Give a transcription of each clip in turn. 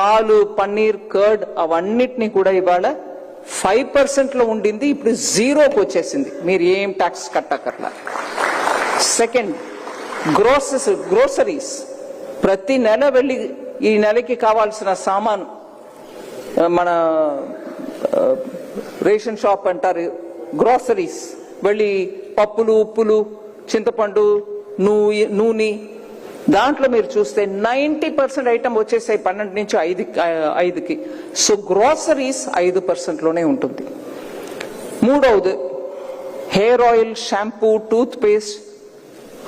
పాలు పన్నీర్ కర్డ్ అవన్నిటిని కూడా ఇవాళ ఫైవ్ పర్సెంట్లో ఉండింది ఇప్పుడు జీరోకి వచ్చేసింది. మీరు ఏం ట్యాక్స్ కట్టకర్లా సెకండ్ గ్రోసెస్ గ్రోసరీస్. ప్రతి నెల వెళ్ళి ఈ నెలకి కావాల్సిన సామాను మన రేషన్ షాప్ అంటారు గ్రోసరీస్. వెళ్ళి పప్పులు ఉప్పులు చింతపండు నూనె దాంట్లో మీరు చూస్తే నైంటీ పర్సెంట్ ఐటమ్ వచ్చేసాయి పన్నెండు నుంచి ఐదు ఐదుకి. సో గ్రోసరీస్ ఐదు పర్సెంట్లోనే ఉంటుంది. మూడవది hair oil shampoo toothpaste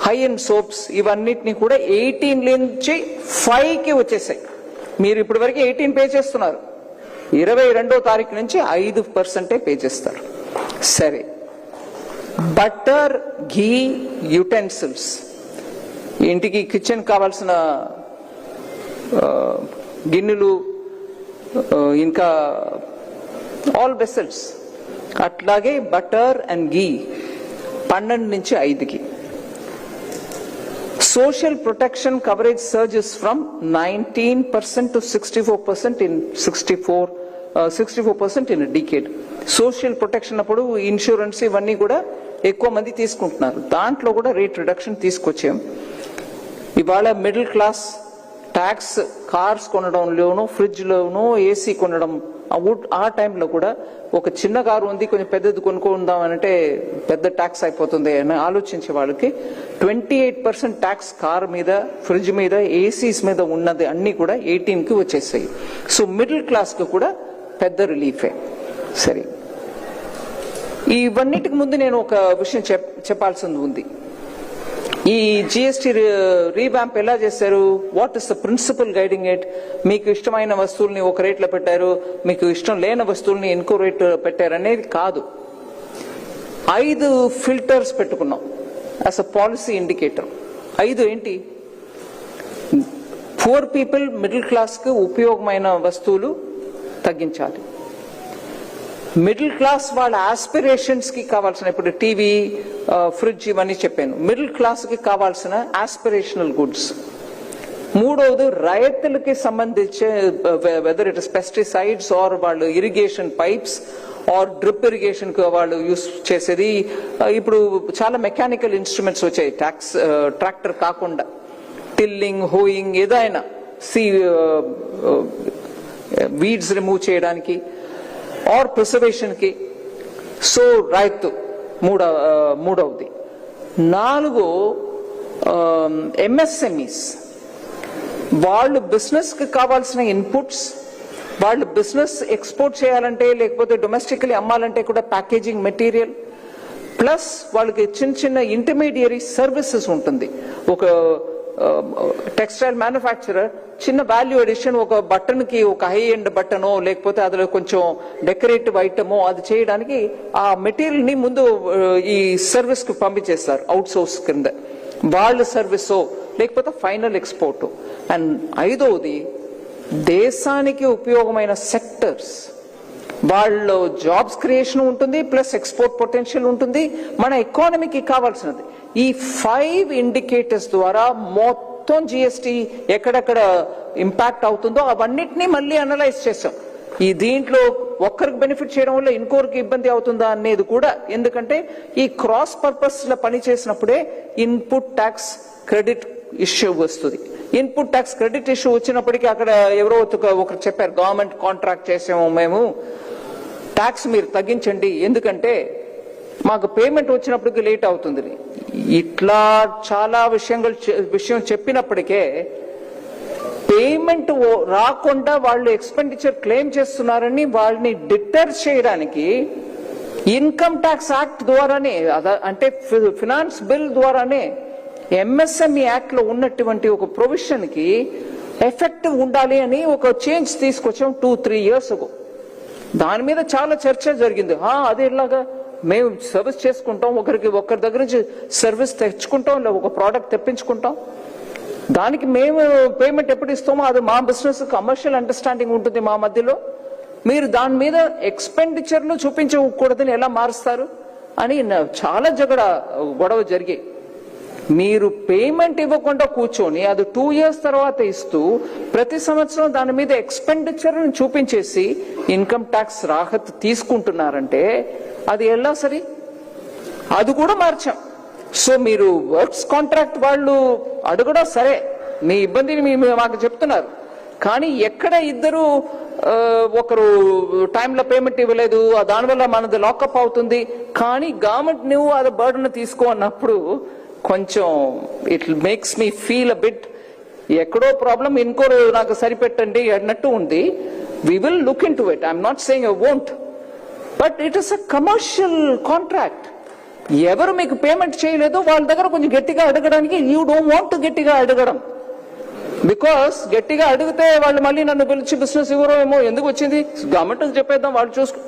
హై అండ్ సోప్స్ ఇవన్నిటిని కూడా ఎయిటీన్ నుంచి ఫైవ్కి వచ్చేసాయి. మీరు ఇప్పటి వరకు ఎయిటీన్ పే చేస్తున్నారు. ఇరవై రెండో తారీఖు నుంచి ఐదు పర్సెంటే పే చేస్తారు. సరే. Butter ghee utensils. ఇంటికి కిచెన్ కావాల్సిన గిన్నెలు ఇంకా ఆల్ వెసల్స్ అట్లాగే బటర్ అండ్ గీ పన్నెండు నుంచి ఐదుకి. Social protection coverage surges from from 19% to 64% in 64 uh, 64% in a decade. Social protection అప్పుడు ఇన్సూరెన్స్ ఇవన్నీ కూడా ఎక్కువ మంది తీసుకుంటున్నారు. దాంట్లో కూడా రేట్ రిడక్షన్ తీసుకొచ్చాం. ఇవాళ మిడిల్ క్లాస్ ట్యాక్స్ కార్స్ కొనడంలోనూ ఫ్రిడ్జ్లోనూ ఏసీ కొనడం ఆ ఆ టైంలో కూడా ఒక చిన్న కారు ఉంది కొంచెం పెద్దది కొనుక్కుందాం అంటే పెద్ద ట్యాక్స్ అయిపోతుంది అని ఆలోచించే వాళ్ళకి twenty eight percent tax car మీద ఫ్రిడ్జ్ మీద ఏసీస్ మీద ఉన్నది అన్ని కూడా ఎయిటీన్కి వచ్చేసాయి. సో మిడిల్ క్లాస్కి కూడా పెద్ద రిలీఫే. సరే. ఇవన్నిటికి ముందు నేను ఒక విషయం చెప్ చెప్పాల్సింది ఉంది. ఈ జిఎస్టీ రీబ్యాంప్ ఎలా చేశారు? What is the principle guiding it మీకు ఇష్టమైన వస్తువుల్ని ఒక రేట్లో పెట్టారు. మీకు ఇష్టం లేని వస్తువుల్ని ఇంకో రేట్ పెట్టారు అనేది కాదు. ఐదు ఫిల్టర్స్ పెట్టుకున్నాం. యాజ్ అ పాలసీ ఇండికేటర్ ఐదు ఏంటి? పూర్ పీపుల్ మిడిల్ క్లాస్కి ఉపయోగమైన వస్తువులు తగ్గించాలి. మిడిల్ క్లాస్ వాళ్ళ ఆస్పిరేషన్స్కి కావాల్సిన ఇప్పుడు టీవీ ఫ్రిడ్జ్ ఇవన్నీ చెప్పాను. మిడిల్ క్లాస్కి కావాల్సిన ఆస్పిరేషనల్ గుడ్స్ మూడవది రైతులకి సంబంధించే whether it is pesticides or వాళ్ళు ఇరిగేషన్ పైప్స్ ఆర్ డ్రిప్ ఇరిగేషన్కు వాళ్ళు యూస్ చేసేది ఇప్పుడు చాలా మెకానికల్ ఇన్స్ట్రుమెంట్స్ వచ్చాయి. ట్రాక్స్ ట్రాక్టర్ కాకుండా. టిల్లింగ్ హోయింగ్ ఏదైనా. సి వీడ్స్ రిమూవ్ చేయడానికి. ఆర్ ప్రిసర్వేషన్కి సో రైతు మూడవ మూడవది. నాలుగు ఎంఎస్ఎంఈస్ వాళ్ళు బిజినెస్కి కావాల్సిన ఇన్పుట్స్ వాళ్ళు బిజినెస్ ఎక్స్పోర్ట్ చేయాలంటే లేకపోతే డొమెస్టిక్లీ అమ్మాలంటే కూడా ప్యాకేజింగ్ మెటీరియల్ ప్లస్ వాళ్ళకి చిన్న చిన్న ఇంటర్మీడియరీ సర్వీసెస్ ఉంటుంది. ఒక టెక్స్టైల్ మ్యానుఫ్యాక్చరర్ చిన్న వాల్యూ అడిషన్ ఒక బటన్కి ఒక హై ఎండ్ బటనో లేకపోతే అందులో కొంచెం డెకరేటివ్ ఐటమో అది చేయడానికి ఆ మెటీరియల్ని ముందు ఈ సర్వీస్కు పంపించేస్తారు అవుట్ సోర్స్ కింద. వాళ్ళ సర్వీసో లేకపోతే ఫైనల్ ఎక్స్పోర్ట్ అండ్ ఐదవది దేశానికి ఉపయోగమైన సెక్టర్స్ వాళ్ళు జాబ్స్ క్రియేషన్ ఉంటుంది ప్లస్ ఎక్స్పోర్ట్ పొటెన్షియల్ ఉంటుంది. మన ఎకానమీకి కావాల్సినది. ఈ ఫైవ్ ఇండికేటర్స్ ద్వారా మొత్తం జిఎస్టి ఎక్కడెక్కడ ఇంపాక్ట్ అవుతుందో అవన్నిటినీ మళ్ళీ అనలైజ్ చేసాం ఈ దీంట్లో ఒక్కరికి బెనిఫిట్ చేయడం వల్ల ఇంకోరికి ఇబ్బంది అవుతుందా అనేది కూడా ఎందుకంటే ఈ క్రాస్ పర్పస్ పని చేసినప్పుడే ఇన్పుట్ ట్యాక్స్ క్రెడిట్ ఇష్యూ వస్తుంది. ఇన్పుట్ ట్యాక్స్ క్రెడిట్ ఇష్యూ వచ్చినప్పటికీ అక్కడ ఎవరో ఒకరు చెప్పారు గవర్నమెంట్ కాంట్రాక్ట్ చేసాము మేము. ట్యాక్స్ మీరు తగ్గించండి. ఎందుకంటే మాకు పేమెంట్ వచ్చినప్పటికి లేట్ అవుతుంది. ఇట్లా చాలా విషయంగా విషయం చెప్పినప్పటికే పేమెంట్ రాకుండా వాళ్ళు ఎక్స్పెండిచర్ క్లెయిమ్ చేస్తున్నారని వాళ్ళని డిటర్ చేయడానికి ఇన్కమ్ ట్యాక్స్ యాక్ట్ ద్వారానే అంటే ఫి- ఫినాన్స్ బిల్ ద్వారానే ఎంఎస్ఎంఈ యాక్ట్లో ఉన్నటువంటి ఒక ప్రొవిజన్కి ఎఫెక్టివ్ ఉండాలి అని ఒక చేంజ్ తీసుకొచ్చాం టూ త్రీ ఇయర్స్ దాని మీద చాలా చర్చ జరిగింది. "ఆ, అది ఇలాగా మేము సర్వీస్ చేసుకుంటాం ఒకరికి ఒకరి దగ్గర నుంచి సర్వీస్ తెచ్చుకుంటాం లేదా ఒక ప్రోడక్ట్ తెప్పించుకుంటాం. దానికి మేము పేమెంట్ ఎప్పుడు ఇస్తామో అది మా బిజినెస్ కమర్షియల్ అండర్స్టాండింగ్ ఉంటుంది మా మధ్యలో. మీరు దాని మీద ఎక్స్పెండిచర్ను చూపించకూడదని ఎలా మారుస్తారు? అని నా- చాలా జగడ గొడవ జరిగాయి మీరు పేమెంట్ ఇవ్వకుండా కూర్చొని అది టూ ఇయర్స్ తర్వాత ఇస్తూ ప్రతి సంవత్సరం దాని మీద ఎక్స్పెండిచర్ని చూపించేసి ఇన్కమ్ ట్యాక్స్ రాహత్ తీసుకుంటున్నారంటే అది ఎలా సరి? అది కూడా మార్చాం. సో మీరు వర్క్స్ కాంట్రాక్ట్ వాళ్ళు అడగడం సరే మీ ఇబ్బందిని మీ మాకు చెప్తున్నారు. కానీ ఎక్కడ ఇద్దరు ఒకరు టైంలో పేమెంట్ ఇవ్వలేదు దానివల్ల మనది లాకప్ అవుతుంది. కానీ గవర్నమెంట్ నువ్వు అది బర్డన్ తీసుకో అన్నప్పుడు కొంచెం it makes me feel a bit ఎక్కడో ప్రాబ్లం ఇంకో నాకు సరిపెట్టండి అన్నట్టు ఉంది. We will look into it I'm not saying I won't but it is a commercial contract ఎవరు మీకు పేమెంట్ చేయలేదో వాళ్ళ దగ్గర కొంచెం గట్టిగా అడగడానికి యూ డోంట్ వాంట్ గట్టిగా అడగడం. బికాస్ గట్టిగా అడిగితే వాళ్ళు మళ్ళీ నన్ను పిలిచి బిజినెస్ ఇవ్వరో ఏమో ఎందుకు వచ్చింది? గవర్నమెంట్ చెప్పేద్దాం వాళ్ళు చూసుకో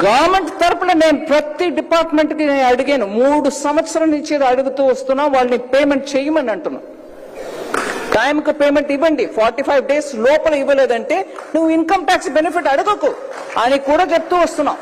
గవర్నమెంట్ తరపున నేను ప్రతి డిపార్ట్మెంట్కి నేను అడిగాను. మూడు సంవత్సరం నుంచి అడుగుతూ వస్తున్నా వాళ్ళని పేమెంట్ చేయమని అంటున్నా. టైంకి పేమెంట్ ఇవ్వండి. ఫార్టీ ఫైవ్ డేస్ లోపల ఇవ్వలేదంటే నువ్వు ఇన్కమ్ ట్యాక్స్ బెనిఫిట్ అడగకు అని కూడా చెప్తూ వస్తున్నావు